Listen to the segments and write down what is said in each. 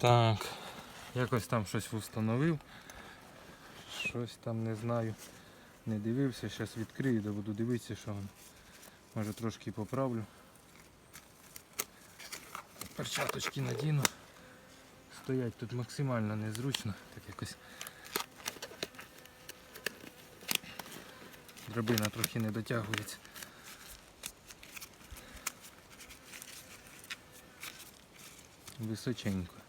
Так, якось там щось встановив. Щось там не знаю. Не дивився, зараз відкрию, де буду дивитися, що воно. Може трошки поправлю. Перчаточки надіну. Стоять тут максимально незручно, так якось. Драбина трохи не дотягується. Височенько.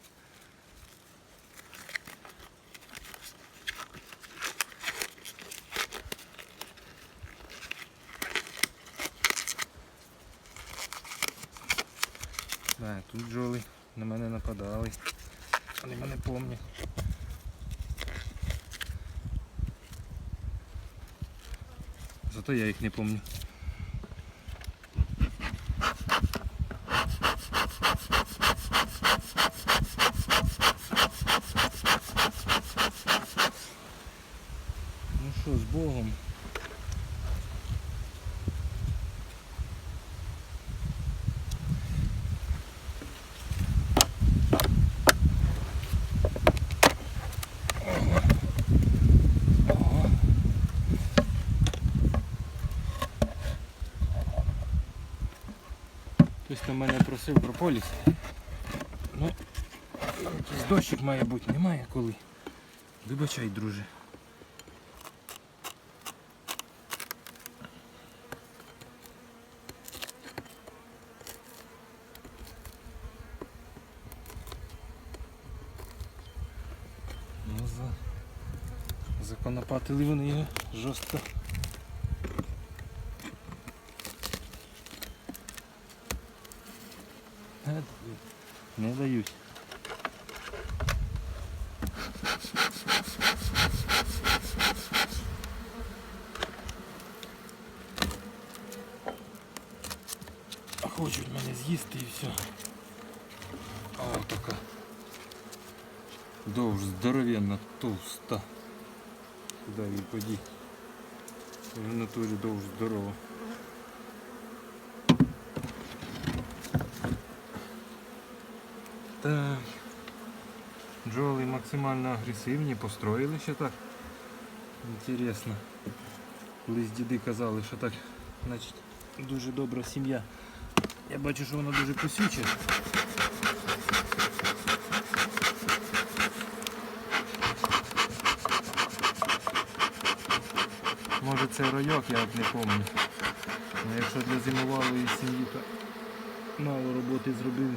Так, тут бджоли на мене нападали. Вони мене помнять. Зато я їх не помню. Ну що, з Богом. Хтось там мене просив про поліс. Ну, якийсь дощик має бути, немає коли. Вибачай, друже. Ну, за... Законопатили вони жорстко. Не дають. Не дають. А хочуть мене з'їсти і все. О, така. Довж здоровенна, товста. Куди її поді? В натурі довж здорова. Так. Бджоли максимально агресивні, построїли ще так. Інтересно. Колись діди казали, що так, значить, дуже добра сім'я. Я бачу, що вона дуже кусюча. Може це ройок, я от не пам'ятаю. Ну, якщо для зимовалої сім'ї, то мало роботи зробили.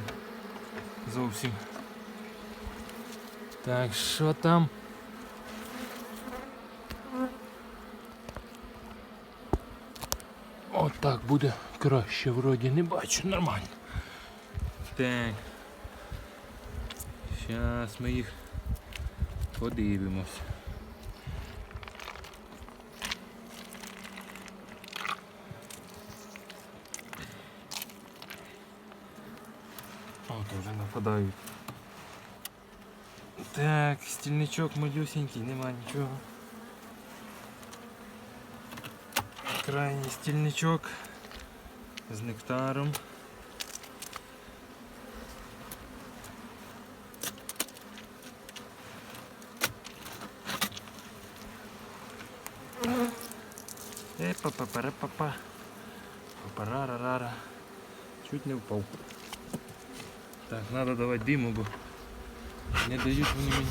Зовсім. Так, що там? Отак буде краще вроді не бачу, нормально. Так. Зараз ми їх подивимось. Вже нападають. Так, стільничок малюсенький, нема нічого. Крайній стільничок з нектаром. Е, папа пара папа Папарарарара. Чуть не впав. Так, треба давати диму, бо не дають вони мені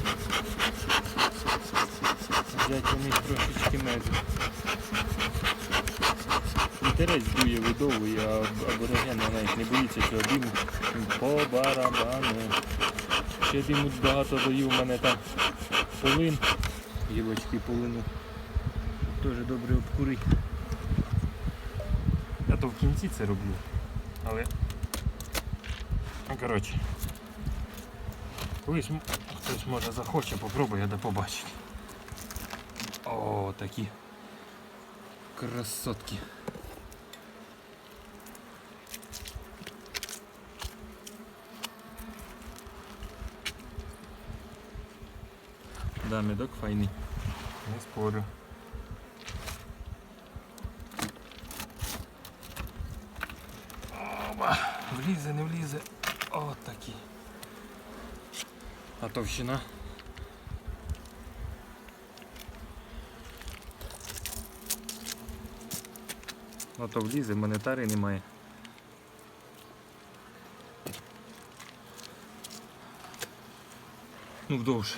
взяти у них трошечки меду. Інтерес дує, видовує, а аборигени навіть не боїться цього диму. По барабану. Ще диму багато даю, у мене там полин, гілочки полину. Теж добре обкурить. Я то в кінці це роблю. Але коротше. Колись хтось може захоче, попробує да побачить. О, такі красотки. Да, медок файний. Не спорю. Оба. Влізе, не влізе. О, такі. А товщина. Ну то влізе, монетарі немає. Ну вдовж.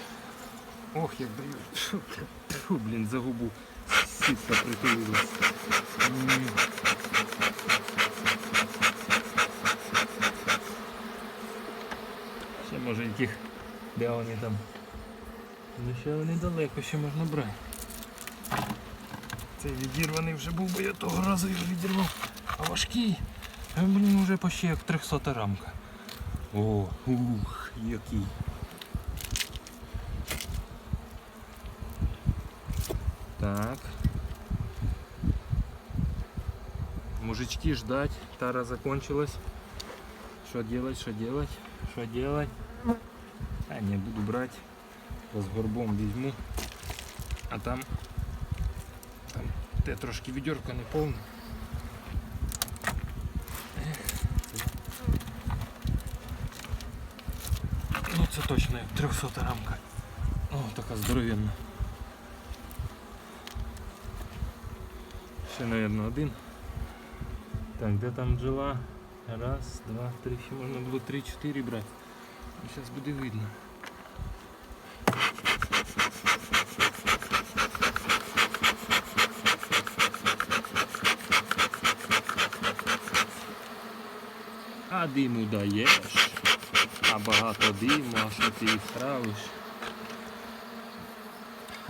Ох, як даю. Фу, блін, за губу. Сітка притулилась. М. Ще може яких, де вони там. Ну ще вони далеко, ще можна брати. Цей відірваний вже був, бо я того разу його відірвав. А важкий. Блін вже почти як 300 рамка. О, ух, який. Так. Мужички ждать. Тара закончилась. Что делать, что делать, что делать? А не буду брать. З горбом візьму. А там, там те трошки відерка не повне. Ну це точно як 300 рамка. О, така здоровенна. Ще, мабуть, один. Так, де там бджола? Раз, два, три. Ще можна було три-чотири брати. Зараз буде видно. А диму даєш, а багато диму, а що ти їх травиш.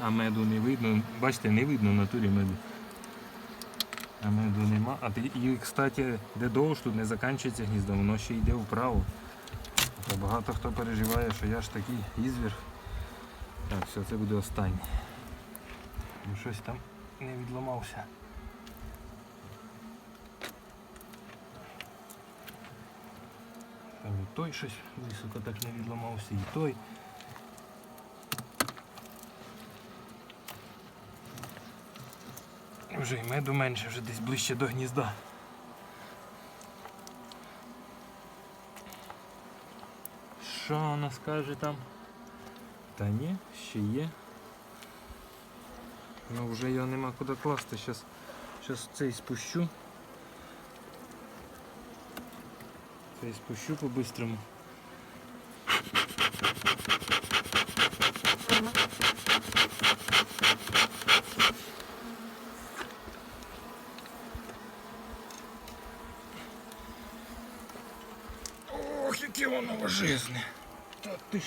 А меду не видно. Бачите, не видно в натурі меду. А меду нема. А і, кстати, де довж тут не закінчується гніздо, воно ще йде вправо. Та багато хто переживає, що я ж такий ізвір. Так, все, це буде останнє. Ну, Щось там не відламався. Там і той щось високо так не відламався, і той. Вже і меду менше, вже десь ближче до гнізда. Що вона скаже там? Та ні, ще є. Ну вже його нема куди класти. Щас, щас цей спущу. Цей спущу по-бистрому. Ох, яке воно важезне. Та ти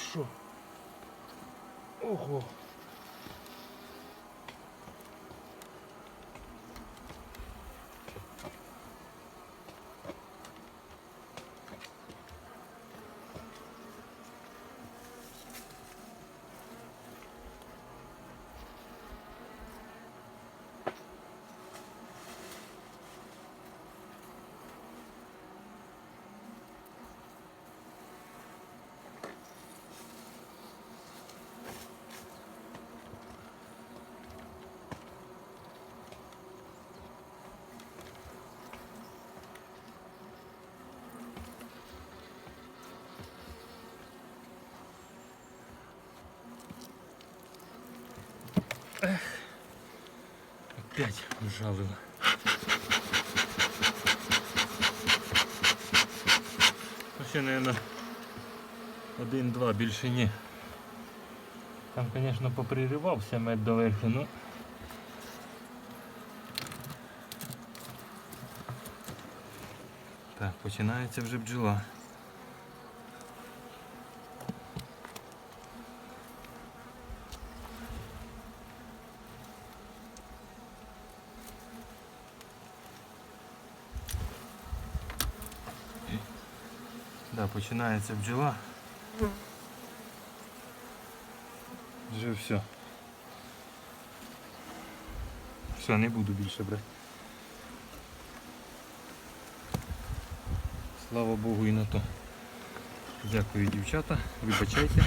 Ого. Опять ужалила. Ну ще, наверное, один-два, більше ні. Там, звісно, поприривався мед доверху, ну. Так, починається вже бджола. Да, починається бджола. Вже все. Все, не буду більше брати. Слава Богу і на то. Дякую, дівчата. Вибачайте.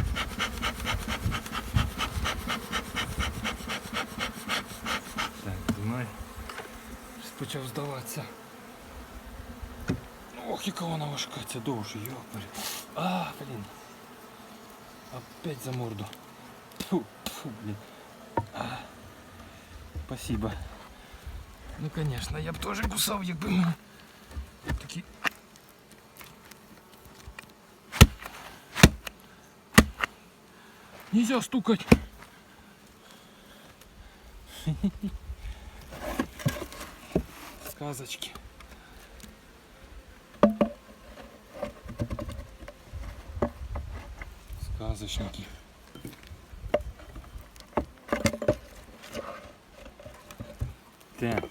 Так, знімай. Почав здаватися. Ох, яка вона важка, ця довше, йопер. А, блін. Опять за морду. Фу, фу, блин. А, Спасибо. Ну, конечно, я б теж кусав, якби мене такі. Нельзя стукать. Сказочки. Сказочники. Так.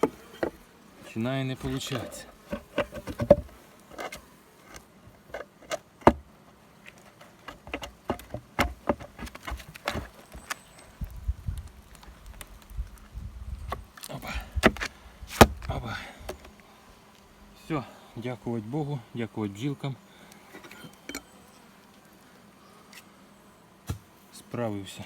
Починає не получатися. Опа. Опа. Все, дякувати Богу, дякувати бджілкам. Справився.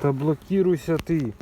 Та блокируйся ти.